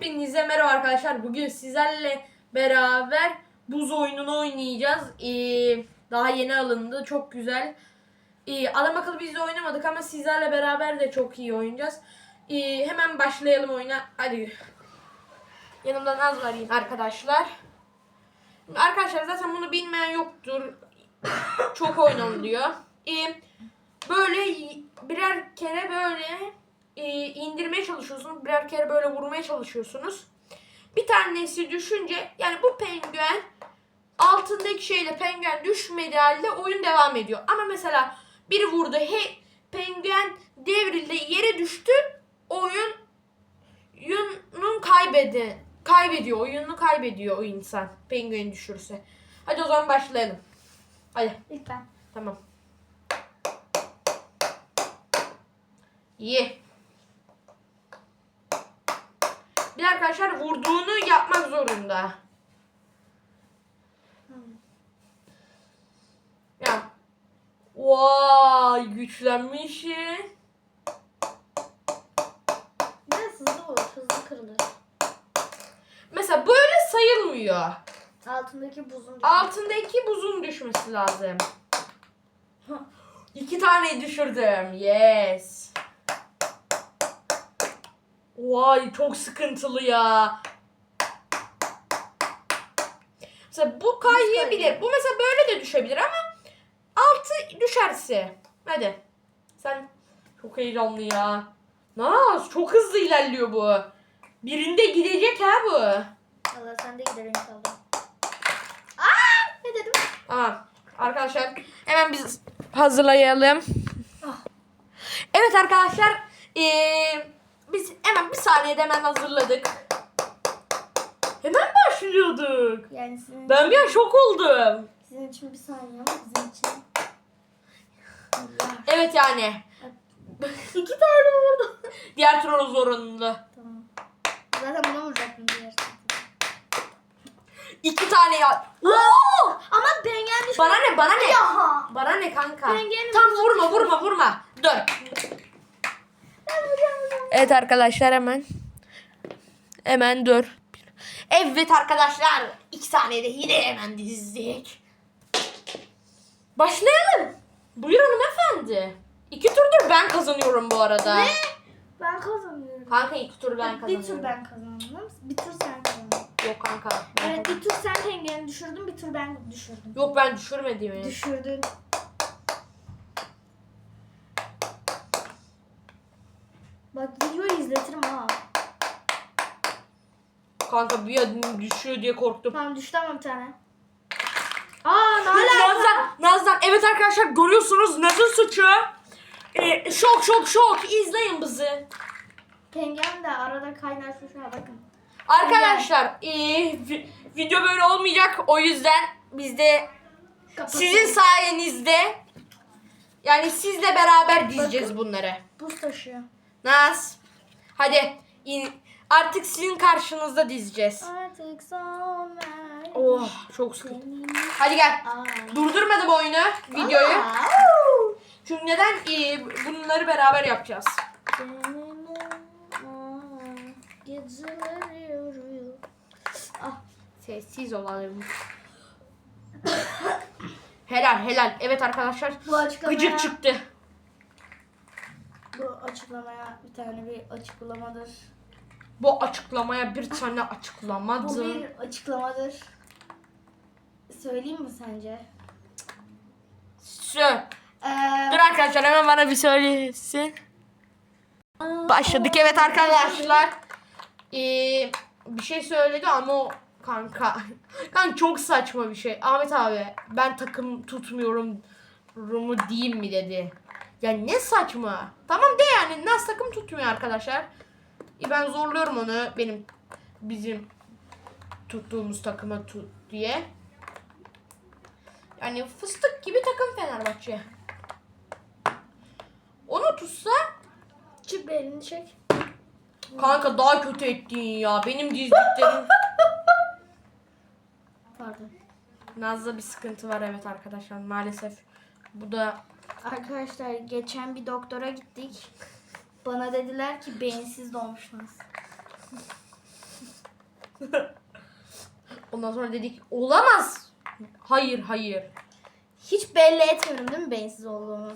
Hepinize merhaba arkadaşlar. Bugün sizlerle beraber buz oyununu oynayacağız. Ee, daha yeni alındı. Çok güzel. Ee, adam akıllı biz de oynamadık ama sizlerle beraber de çok iyi oynayacağız. Ee, hemen başlayalım oyuna. Hadi. Yanımda Naz var yine arkadaşlar. Arkadaşlar zaten bunu bilmeyen yoktur. çok oynanılıyor. Ee, böyle birer kere böyle e, indirmeye çalışıyorsunuz. Birer kere böyle vurmaya çalışıyorsunuz. Bir tanesi düşünce yani bu penguen altındaki şeyle penguen düşmediği halde oyun devam ediyor. Ama mesela biri vurdu. He, penguen devrildi yere düştü. Oyun oyunun kaybedi kaybediyor. Oyununu kaybediyor o insan. Penguen düşürse. Hadi o zaman başlayalım. Hadi ben. tamam. İyi. Bir arkadaşlar vurduğunu yapmak zorunda. Ya. Vay güçlenmiş. Biraz hızlı olur. Hızlı kırılır. Mesela böyle sayılmıyor. Altındaki buzun. Altındaki buzun düşmesi lazım. İki tane düşürdüm. Yes. Vay çok sıkıntılı ya. Mesela bu kayabilir. Bu mesela böyle de düşebilir ama altı düşerse. Hadi. Sen çok heyecanlı ya. Naz çok hızlı ilerliyor bu. Birinde gidecek ha bu. Allah sen de gider inşallah. Aa! Ne dedim? Tamam. Arkadaşlar hemen biz hazırlayalım. Evet arkadaşlar eee, biz hemen bir saniyede hemen hazırladık. Hemen başlıyorduk. Yani sizin, Ben bir an şok oldum. sizin için bir saniye ama bizim için. Allah. Evet yani. İki tane vurdum. Diğer tur zorunlu. tamam. Zaten buna vuracaktım diğer. İki tane ya. Oo! Ama pengen düştü. Bana ne bana ne? Ya. Bana ne kanka? Pengenin Tam vurma vurma vurma. Dur. Evet arkadaşlar hemen. Hemen dur. Evet arkadaşlar. iki saniyede yine hemen dizdik. Başlayalım. Buyur hanımefendi. İki turdur ben kazanıyorum bu arada. Ne? Ben kazanıyorum. Kanka ilk tur ben bir kazanıyorum. tur ben kazandım. Bir tur sen kazandın. Yok kanka. ben Evet kazandım. bir tur sen pengeni düşürdün, bir tur ben düşürdüm. Yok ben düşürmedim. Düşürdün. Bak videoyu izletirim ha. Kanka bir adım düşüyor diye korktum. Tamam düştü ama bir tane. Aa ne alaka? Nazdan, Nazdan. Evet arkadaşlar görüyorsunuz Naz'ın suçu. Ee, şok şok şok. İzleyin bizi. Pengen de arada kaynaşmış ha bakın. Arkadaşlar vi- video böyle olmayacak. O yüzden biz de sizin sayenizde yani sizle beraber dizeceğiz bunları. Buz taşıyor. Naz. Hadi in- artık sizin karşınızda dizeceğiz. Artık son ver. Oh çok. Senin- Hadi gel. Durdurmadım oyunu, videoyu. Çünkü neden eee, bunları beraber yapacağız. Geceleri yoruyor. Ah. Sessiz olalım. helal helal. Evet arkadaşlar. Bu açıklamaya, Gıcık çıktı. Bu açıklamaya bir tane bir açıklamadır. Bu açıklamaya bir tane Bu açıklamadır. bir açıklamadır. Söyleyeyim mi sence? Sö. Ee, Dur arkadaşlar hemen bana bir söylesin. Başladık evet arkadaşlar. Ee, bir şey söyledi ama o kanka. Kanka çok saçma bir şey. Ahmet abi ben takım tutmuyorum rumu diyeyim mi dedi. Ya ne saçma. Tamam de yani Nas takım tutmuyor arkadaşlar. E ben zorluyorum onu benim bizim tuttuğumuz takıma tut diye. Yani fıstık gibi takım Fenerbahçe. Onu tutsa çık bir elini çek. kanka daha kötü ettin ya. Benim dizdiklerim. Pardon. Naz'da bir sıkıntı var evet arkadaşlar maalesef. Bu da Arkadaşlar geçen bir doktora gittik. Bana dediler ki beyinsiz doğmuşsunuz. Ondan sonra dedik olamaz. Hayır hayır. Hiç belli etmiyorum değil mi beyinsiz olduğumu?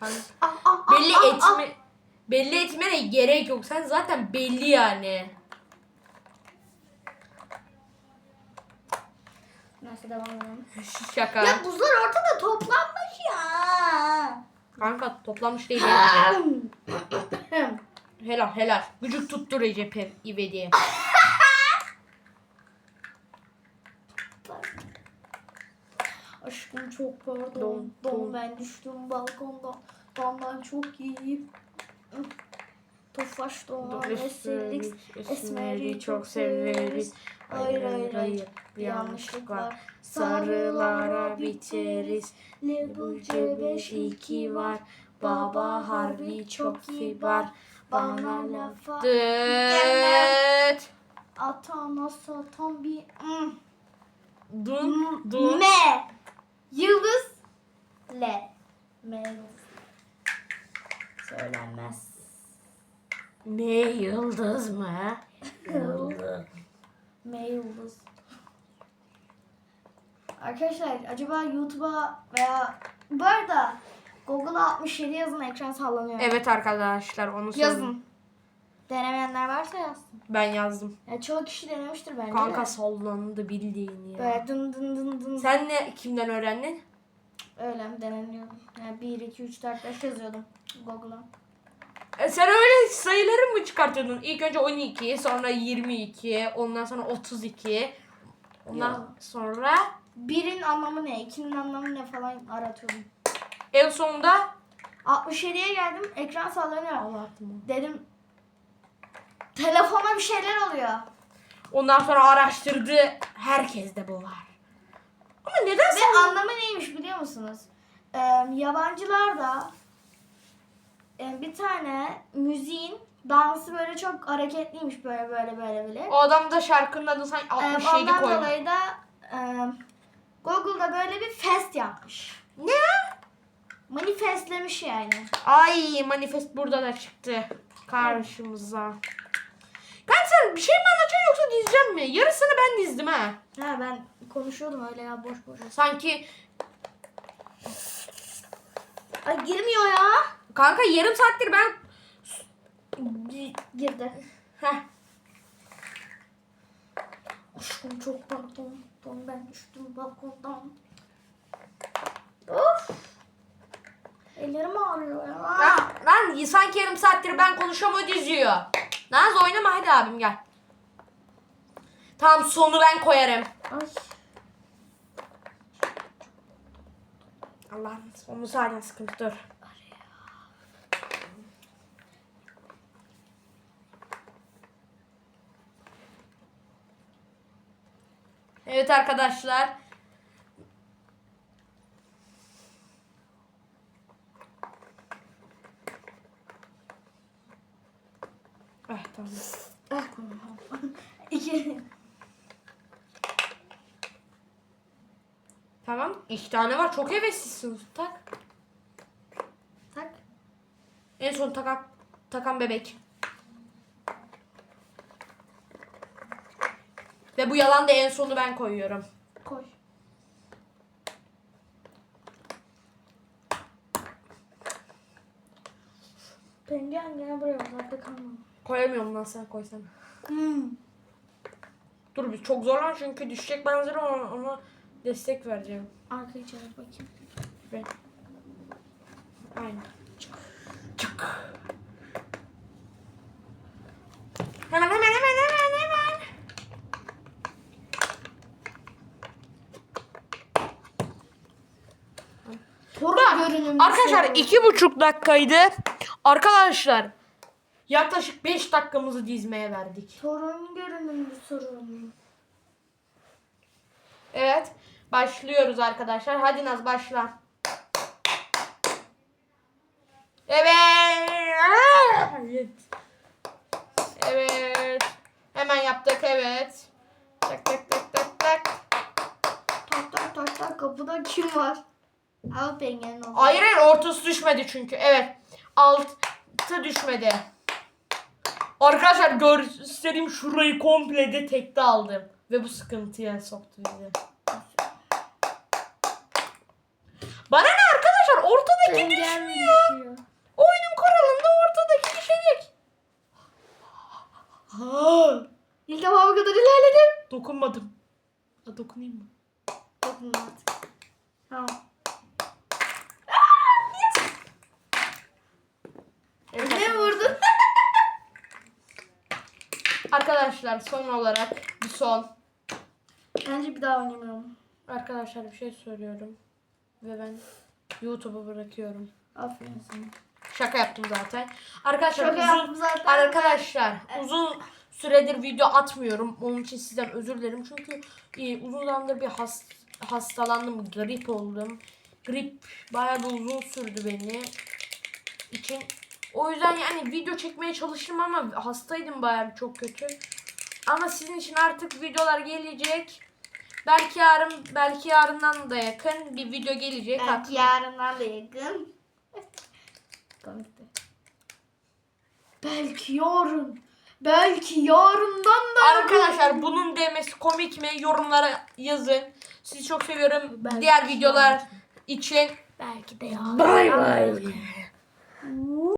Hani Ah, ah, ah, belli ah, etme belli etmene gerek yok. Sen zaten belli yani. ah. Neyse devam edelim. Şaka. Ya buzlar ortada. Kanka toplamış değil. helal helal. Vücut tuttu Recep İvedik'e. Aşkım çok pardon. Don, Don, don. ben düştüm balkonda. Dondan çok iyiyim. Tofaş doğan esirlik. Esmeri çok severiz. Hayır hayır hayır. Bir yanlışlık var. Sarılara biteriz. Lebuce 5 2 var. Baba harbi çok kibar. Bana lafa Dıt. atana satan bir mm. Dun dun. Me. Yıldız. Le. Me yıldız. Söylenmez. Ne yıldız mı? Yıldız. Me yıldız. Arkadaşlar acaba YouTube'a veya bu arada Google'a 67 yazın ekran sallanıyor. Evet arkadaşlar onu. Yazın. Denemeyenler varsa yazsın. Ben yazdım. Ya çoğu kişi denemiştir bence. Kanka de. sallandı bildiğini ya. Böyle dın dın dın dın. Sen ne kimden öğrendin? Öyle mi? Yani 1, 2, 3, 4, 5 yazıyordum Google'a. E sen öyle sayıları mı çıkartıyordun? İlk önce 12, sonra 22, ondan sonra 32. Ondan Yok. sonra Birin anlamı ne? İkinin anlamı ne falan aratıyordum. en sonunda 67'ye geldim ekran sallanıyor. Allah'ım. Dedim telefona bir şeyler oluyor. Ondan sonra araştırdı. Herkeste bu var. Ama neden Ve sen... anlamı neymiş biliyor musunuz? Ee, yabancılarda e, bir tane müziğin dansı böyle çok hareketliymiş böyle böyle böyle böyle. O adam da şarkının adını sanki Ee, 67 ondan koymuş. dolayı da e, Google'da böyle bir fest yapmış. Ne? Manifestlemiş yani. Ay manifest burada da çıktı. Karşımıza. Kanka sen bir şey mi anlatacaksın yoksa dizeceğim mi? Yarısını ben dizdim ha. Ha ben konuşuyordum öyle ya boş boş. Sanki Ay girmiyor ya. Kanka yarım saattir ben Girdi. Heh. Aşkım çok pardon. Don ben düştüm balkondan. Of. Ellerim ağrıyor ya. Lan, lan sanki yarım saattir ben konuşuyorum o diziyor. Naz oynama hadi abim gel. Tamam sonu ben koyarım. Ay. Allah'ım sonu zaten sıkıntı dur. Evet arkadaşlar. Eh tamam. Ah, tamam. İki. Tamam. İki tane var. Çok heveslisin. Tak. Tak. En son takan, takan bebek. Ve bu yalan da en sonu ben koyuyorum. Koy. Pengen gene buraya uzakta kalma. Koyamıyorum lan sen koysana. Hmm. Dur bir çok zorlan çünkü düşecek benzeri ona, ona destek vereceğim. Arkayı çevir bakayım. Ve... Aynen. Çık. Çık. Hemen hemen hemen hemen hemen. Torun görünümlü. Arkadaşlar sorun. iki buçuk dakikaydı. Arkadaşlar yaklaşık 5 dakikamızı dizmeye verdik. Torun görünümlü sorun. Evet başlıyoruz arkadaşlar. Hadi Naz başla. Evet. Evet. Hemen yaptık evet. Tak tak tak tak tak. Tak tak tak tak kapıda kim var? Pengenin oldu. Hayır hayır ortası düşmedi çünkü. Evet. Altı düşmedi. Arkadaşlar göstereyim şurayı komple de tekte aldım. Ve bu sıkıntıya soktu bizi. Bana ne arkadaşlar ortadaki Engel düşmüyor. düşüyor. Oyunun kuralında ortadaki düşecek. Ha, İlk defa bu kadar ilerledim. dokunmadım. Ha, dokunayım mı? Dokunma artık. Tamam. Evet, Ne vurdun? Arkadaşlar son olarak bir son. Bence bir daha oynamıyorum. Arkadaşlar bir şey söylüyorum. Ve ben YouTube'u bırakıyorum. Aferin sana. Şaka yaptım zaten. Arkadaşlar Şaka uzun, yaptım zaten. Arkadaşlar uzun süredir video atmıyorum. Onun için sizden özür dilerim. Çünkü e, uzun zamandır bir has, hastalandım. Grip oldum. Grip bayağı bir uzun sürdü beni. için. O yüzden yani video çekmeye çalıştım ama hastaydım bayağı çok kötü. Ama sizin için artık videolar gelecek. Belki yarın, belki yarından da yakın bir video gelecek. Belki yarından da yakın. Komikti. Belki yarın. Belki yarından da Arkadaşlar bunun demesi komik mi? Yorumlara yazın. Sizi çok seviyorum. Belki Diğer videolar için Belki de yarın. bay bay.